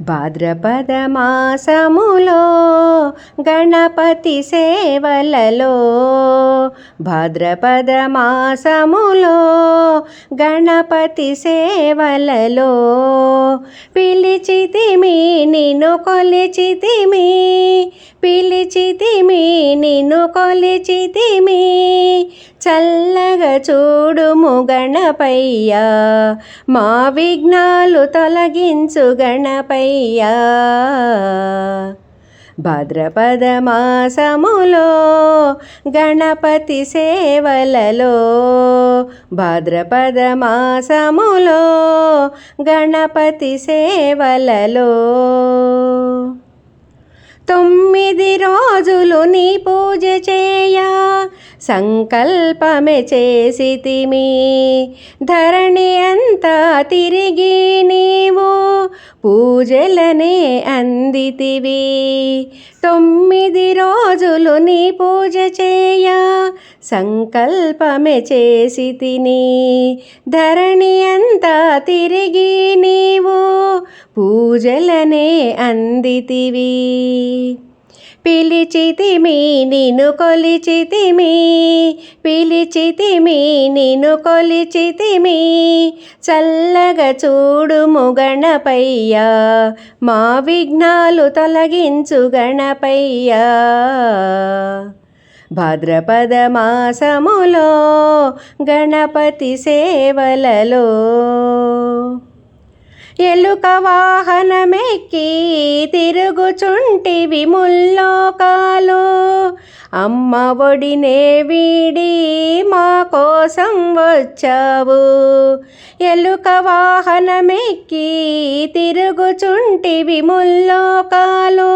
భాద్రపద మాసములో గణపతి సేవలలో. భాద్రపద మాసములో గణపతి సేవలలో. పిలిచితిమి నిన్ను కొలిచితిమి. పిలిచితిమి నిన్ను కొలిచితిమి. చల్లగా చూడుము గణపయ్యా. మా విఘ్నాలు తొలగించు గణపయ్యా. భాద్రపద మాసములో గణపతి సేవలలో. భాద్రపద మాసములో గణపతి సేవలలో. తొమ్మిది రోజులు నీ పూజ చేయ సంకల్పమే చేసితిమి. ధరణి అంతా తిరిగి నీవు పూజలనే అందితివి. తొమ్మిది రోజులు నీ పూజ చేయ సంకల్పమే చేసి తిని. ధరణి అంతా తిరిగి నీవు పూజలనే అందితివి. పిలిచితిమి నిన్ను కొలిచితిమి. పిలిచితిమి నిన్ను కొలిచితిమి. చల్లగా చూడుము గణపయ్యా మా విఘ్నాలు తొలగించు గణపయ్యా. భాద్రపద మాసములో గణపతి సేవలలో ఎలుక వాహనమెక్కి తిరుగుచుంటివి ముల్లోకాలు. అమ్మ ఒడినే వీడి మా కోసం వచ్చావు. ఎలుక వాహనమెక్కి తిరుగుచుంటివి ముల్లోకాలు.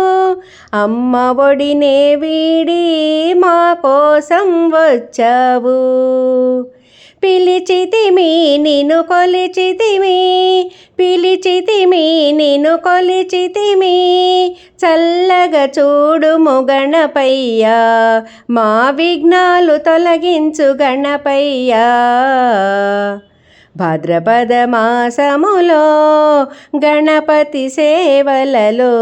అమ్మ ఒడినే వీడి మా కోసం వచ్చావు. పిలిచితిమి నిన్ను కొలిచితిమి. పిలిచితిమి నిన్ను కొలిచితిమి. చల్లగా చూడుము గణపయ్యా మా విఘ్నాలు తొలగించు గణపయ్యా. భాద్రపద మాసములో గణపతి సేవలలో